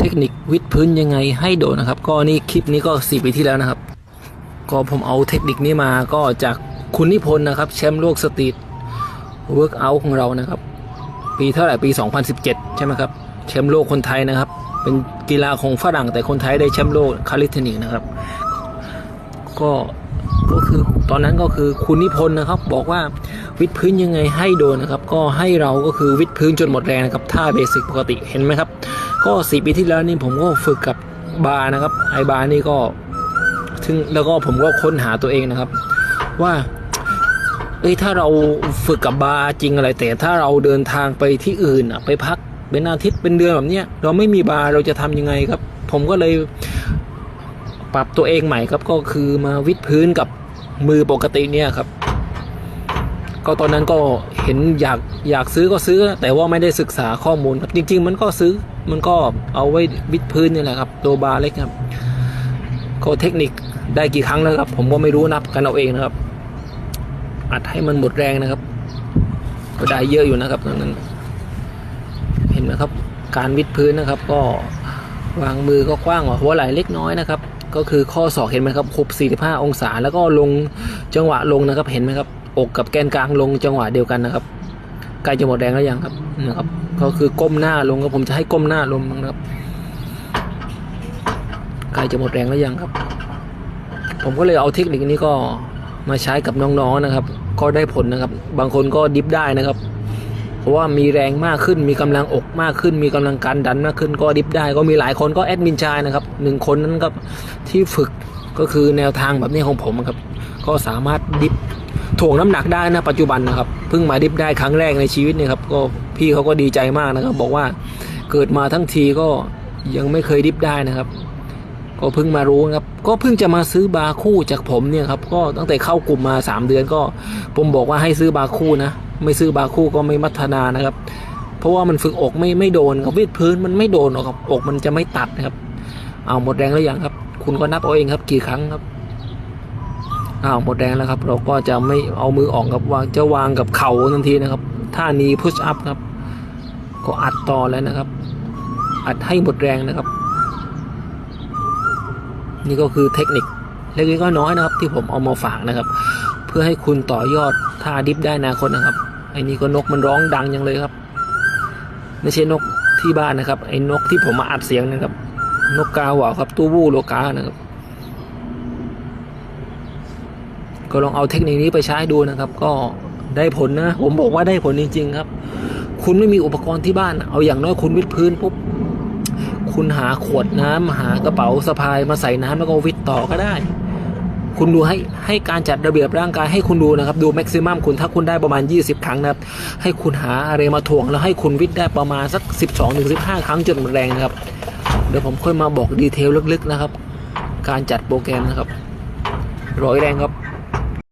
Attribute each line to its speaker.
Speaker 1: เทคนิควิดพื้นยังไงให้โดดนะครับ ก็นี่คลิปนี้ก็สี่ปีที่แล้วนะครับ ก็ผมเอาเทคนิคนี้มาก็จากคุณนิพนธ์นะครับแชมป์โลกสตรีทเวิร์กอัลของเรานะครับ ปีเท่าไหร่ปี 2017 ใช่ไหมครับแชมป์โลกคนไทยนะครับ เป็นกีฬาของฝรั่งแต่คนไทยได้แชมป์โลกคาลิเทนิกนะครับ ก็ก็คือตอนนั้นก็คือคุณนิพนธ์นะครับ บอกว่าวิดพื้นยังไงให้โดนนะครับ ก็ให้เราก็คือวิดพื้นจนหมดแรงนะครับท่าเบสิกปกติเห็นไหมครับ ก็สี่ปีที่แล้วนี่ผมก็ฝึกกับบาร์นะครับ ไอบาร์นี่ก็ถึงแล้วก็ผมก็ค้นหาตัวเองนะครับ ว่าเอ้ยถ้าเราฝึกกับบาร์จริงอะไร แต่ถ้าเราเดินทางไปที่อื่นอะไปพักเป็นอาทิตย์เป็นเดือนแบบเนี้ยเราไม่มีบาร์เราจะทำยังไงครับ ผมก็เลยปรับตัวเองใหม่ครับก็คือมาวิดพื้นกับมือปกติเนี่ยครับ ก็ตอนนั้นก็เห็นอยากอยากซื้อก็ซื้อ แต่ว่าไม่ได้ศึกษาข้อมูลครับจริง ๆ มันก็ซื้อ มันก็เอาไว้วิดพื้นนี่แหละครับตัวบาร์เล็กครับก็เทคนิคได้กี่ครั้งแล้วครับ ผมก็ไม่รู้นับกันเอาเองนะครับ อัดให้มันหมดแรงนะครับ ก็ได้เยอะอยู่นะครับนนั้น เห็นไหมครับ การวิดพื้นนะครับ ก็วางมือก็กว้างกว่าหัวไหล่เล็กน้อยนะครับ ก็คือข้อศอกเห็นไหมครับครบ45 องศา แล้วก็ลงจังหวะลงนะครับ เห็นไหมครับ อกกับแกนกลางลงจังหวะเดียวกันนะครับ ใกล้จะหมดแรงแล้วยังครับนะครับ ก็คือก้มหน้าลงครับผมจะให้ก้มหน้าลงนะครับใกล้จะหมดแรงแล้วยังครับ ผมก็เลยเอาเทคนิคนี้ก็มาใช้กับน้องๆนะครับ ก็ได้ผลนะครับ บางคนก็ดิฟได้นะครับ เพราะว่ามีแรงมากขึ้น มีกำลังอกมากขึ้น มีกำลังการดันมากขึ้น ก็ดิฟได้ ก็มีหลายคนก็แอดมินชายนะครับหนึ่งคนนั้นครับที่ฝึกก็คือแนวทางแบบนี้ของผมครับ ก็สามารถดิฟ ถ่วงน้ำหนักได้นะปัจจุบันนะครับเพิ่งมาดิฟได้ครั้งแรกในชีวิตเนี่ยครับก็พี่เขาก็ดีใจมากนะครับ บอกว่าเกิดมาทั้งทีก็ยังไม่เคยดิฟได้นะครับ ก็เพิ่งมารู้นะครับ ก็เพิ่งจะมาซื้อบาคู่จากผมเนี่ยครับก็ตั้งแต่เข้ากลุ่มมา 3 เดือนก็ผมบอกว่าให้ซื้อบาคู่นะไม่ซื้อบาคู่ก็ไม่พัฒนานะครับ เพราะว่ามันฝึกอกไม่ไม่โดนครับวิดพื้นมันไม่โดนหรอกครับอกมันจะไม่ตัดนะครับ เอาหมดแรงแล้วยังครับ คุณก็นับเอาเองครับ กี่ครั้งครับ อ้าวหมดแรงแล้วครับ เราก็จะไม่เอามือออกครับวางจะวางกับเข่าทันทีนะครับท่านี้พุชอัพครับ ก็อัดต่อแล้วนะครับ อัดให้หมดแรงนะครับ นี่ก็คือเทคนิคเล็กๆก็น้อยนะครับ ที่ผมเอามาฝากนะครับ เพื่อให้คุณต่อยอดท่าดิฟได้นอนาคตนะครับไอ้นี่ก็นกมันร้องดังยังเลยครับ ไม่ใช่นกที่บ้านนะครับ ไอ้นกที่ผมมาอัดเสียงนะครับ นกกาหวาครับตู้วู้โลกานะครับ ก็ลองเอาเทคนิคนี้ไปใช้ดูนะครับ ก็ได้ผลนะ ผมบอกว่าได้ผลจริง ๆ ครับ คุณไม่มีอุปกรณ์ที่บ้าน เอาอย่างน้อยคุณวิดพื้นปุ๊บคุณหาขวดน้ำหากระเป๋าสะพายมาใส่น้ำแล้วก็วิดต่อก็ได้ คุณดูให้ให้การจัดระเบียบร่างกายให้คุณดูนะครับ ดูแม็กซิมัมคุณถ้าคุณได้ประมาณ 20 ครั้งนะครับ ให้คุณหาอะไรมาถ่วงแล้วให้คุณวิดได้ประมาณสัก 12-15 ครั้งจนหมดแรงนะครับ เดี๋ยวผมค่อยมาบอกดีเทลลึกๆนะครับ การจัดโปรแกรมนะครับร้อยแรงครับ